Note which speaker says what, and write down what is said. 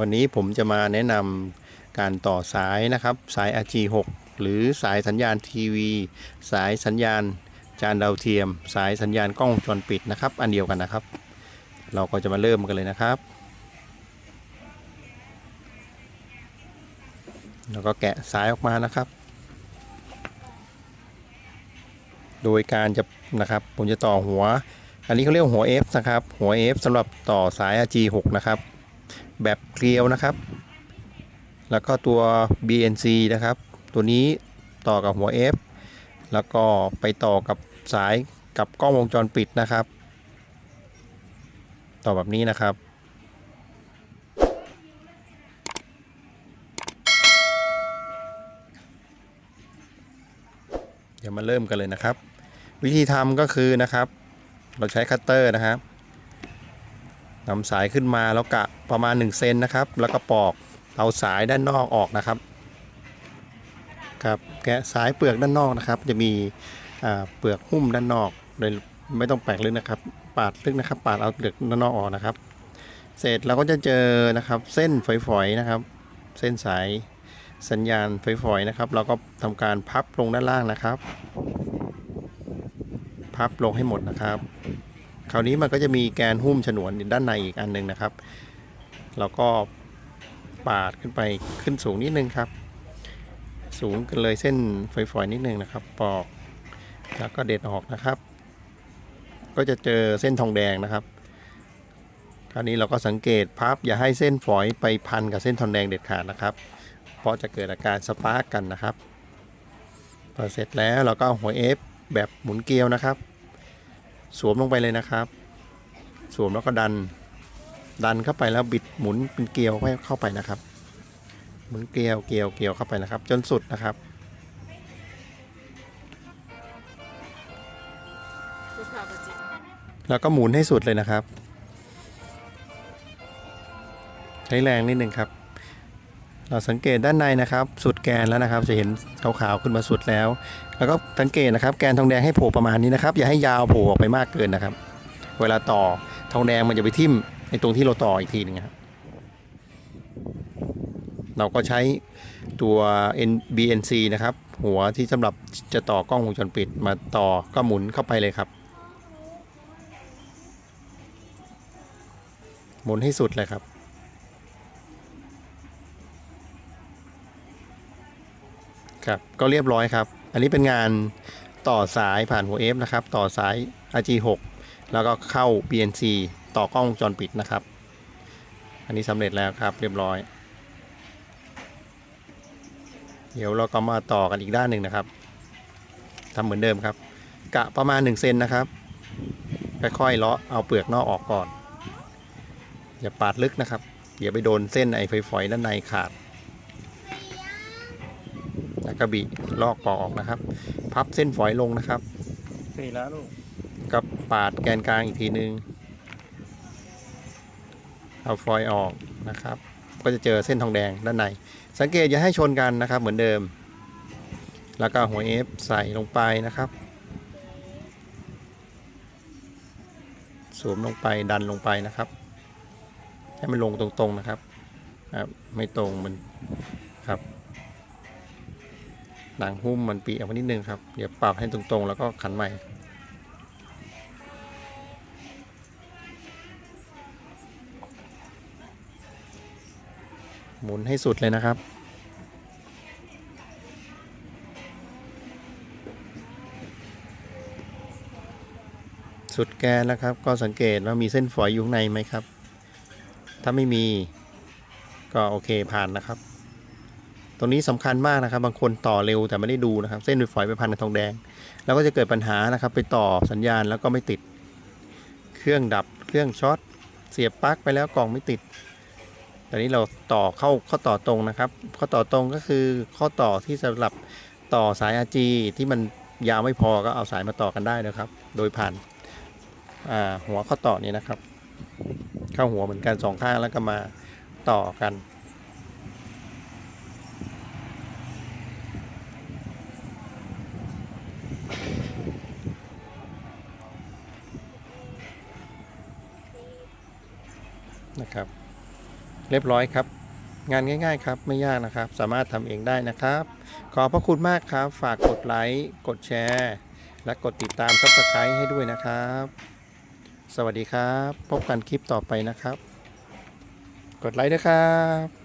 Speaker 1: วันนี้ผมจะมาแนะนำการต่อสายนะครับ สาย RG6 หรือสายสัญญาณทีวี สายสัญญาณจานดาวเทียม สายสัญญาณกล้องวงจรปิดนะครับ อันเดียวกันนะครับ เราก็จะมาเริ่มกันเลยนะครับ แล้วก็แกะสายออกมานะครับ โดยการจะนะครับผมจะต่อหัว อันนี้เขาเรียกหัว F นะครับ หัว F สำหรับต่อสาย RG6 นะครับ แบบเกลียวนะครับ แล้วก็ตัว BNC นะครับ ตัวนี้ต่อกับหัว F แล้วก็ไปต่อกับสายกับกล้องวงจรปิดนะครับ ต่อแบบนี้นะครับ เดี๋ยวมาเริ่มกันเลยนะครับ วิธีทำก็คือนะครับ เราใช้คัตเตอร์นะครับ นำสายขึ้นมาแล้วกะประมาณ1เซนนะครับ แล้วก็ปอกเอาสายด้านนอกออกนะครับครับแกะสายเปลือกด้านนอกนะครับ จะมีเปลือกหุ้มด้านนอกโดยไม่ต้องแปลกลึกนะครับ ปาดลึกนะครับ ปาดเอาเปลือกด้านนอกออกนะครับ เสร็จเราก็จะเจอนะครับ เส้นฝอยๆนะครับ เส้นสายสัญญาณฝอยๆนะครับ เราก็ทำการพับลงด้านล่างนะครับ พับลงให้หมดนะครับ คราวนี้มันก็จะมีแกนหุ้มฉนวนด้านในอีกอันหนึ่งนะครับเราก็ปาดขึ้นไปขึ้นสูงนิดนึงครับ สูงกันเลยเส้นฝอยๆนิดนึงนะครับ ปอกแล้วก็เด็ดออกนะครับ ก็จะเจอเส้นทองแดงนะครับ คราวนี้เราก็สังเกตพับอย่าให้เส้นฝอยไปพันกับเส้นทองแดงเด็ดขาดนะครับ เพราะจะเกิดอาการสปาร์กกันนะครับพอเสร็จแล้วเราก็หัวเอฟแบบหมุนเกลียวนะครับ สวมลงไปเลยนะครับ สวมแล้วก็ดัน ดันเข้าไปแล้วบิดหมุนเป็นเกลียวเข้าไปนะครับ หมุนเกลียวเกลียวเกลียวเข้าไปนะครับ จนสุดนะครับแล้วก็หมุนให้สุดเลยนะครับ ใช้แรงนิดนึงครับ เราสังเกตด้านในนะครับ สุดแกนแล้วนะครับ จะเห็นขาวๆขึ้นมาสุดแล้ว แล้วก็สังเกตนะครับ แกนทองแดงให้โผล่ประมาณนี้นะครับ อย่าให้ยาวโผล่ออกไปมากเกินนะครับ เวลาต่อทองแดงมันจะไปทิ่มในตรงที่เราต่ออีกทีหนึงครับเราก็ใช้ตัว NBNC นะครับ หัวที่สำหรับจะต่อกล้องวงจรปิดมาต่อก็หมุนเข้าไปเลยครับ หมุนให้สุดเลยครับ ครับก็เรียบร้อยครับ อันนี้เป็นงานต่อสายผ่านหัว F นะครับ ต่อสาย RG6 แล้วก็เข้า BNC ต่อกล้องวงจรปิดนะครับ อันนี้สำเร็จแล้วครับเรียบร้อย เดี๋ยวเราก็มาต่อกันอีกด้านหนึ่งนะครับทำเหมือนเดิมครับ กะประมาณ1เซนนะครับค่อยๆเลาะเอาเปลือกนอกออกก่อน อย่าปาดลึกนะครับ เดี๋ยวไปโดนเส้นไอ้ฝอยๆด้านในขาด แล้วก็บีลอกปอกออกนะครับ พับเส้นฝอยลงนะครับ
Speaker 2: สี่แล้วลูก
Speaker 1: ก็ปาดแกนกลางอีกทีนึง เอาฟอยล์ออกนะครับ ก็จะเจอเส้นทองแดงด้านใน สังเกตอย่าให้ชนกันนะครับ เหมือนเดิม แล้วก็หัวเอฟใส่ลงไปนะครับสวมลงไปดันลงไปนะครับ ให้มันลงตรงๆนะครับครับไม่ตรงมัน หนังหุ้มมันปีออกมานิดนึงครับ เดี๋ยวปรับให้ตรงๆ แล้วก็ขันใหม่ หมุนให้สุดเลยนะครับสุดแกนแล้วครับ ก็สังเกตว่ามีเส้นฝอยอยู่ข้างในไหมครับ ถ้าไม่มีก็โอเคผ่านนะครับ ตรงนี้สำคัญมากนะครับ บางคนต่อเร็วแต่ไม่ได้ดูนะครับ เส้นฝอยไปพันกับทองแดง แล้วก็จะเกิดปัญหานะครับ ไปต่อสัญญาณแล้วก็ไม่ติด เครื่องดับเครื่องช็อตเสียบปลั๊กไปแล้วกล่องไม่ติดตอนนี้เราต่อเข้าข้อต่อตรงนะครับ ข้อต่อตรงก็คือข้อต่อที่สำหรับต่อสาย RG ที่มันยาวไม่พอก็เอาสายมาต่อกันได้นะครับ โดยผ่านหัวข้อต่อนี้นะครับ เข้าหัวเหมือนกันสองข้างแล้วก็มาต่อกัน นะครับ เรียบร้อยครับ งานง่าย ๆ ครับไม่ยากนะครับ สามารถทำเองได้นะครับ ขอพระคุณมากครับ ฝากกดไลค์กดแชร์ และกดติดตามซับสไครต์ให้ด้วยนะครับ สวัสดีครับ พบกันคลิปต่อไปนะครับ กดไลค์ด้วยครับ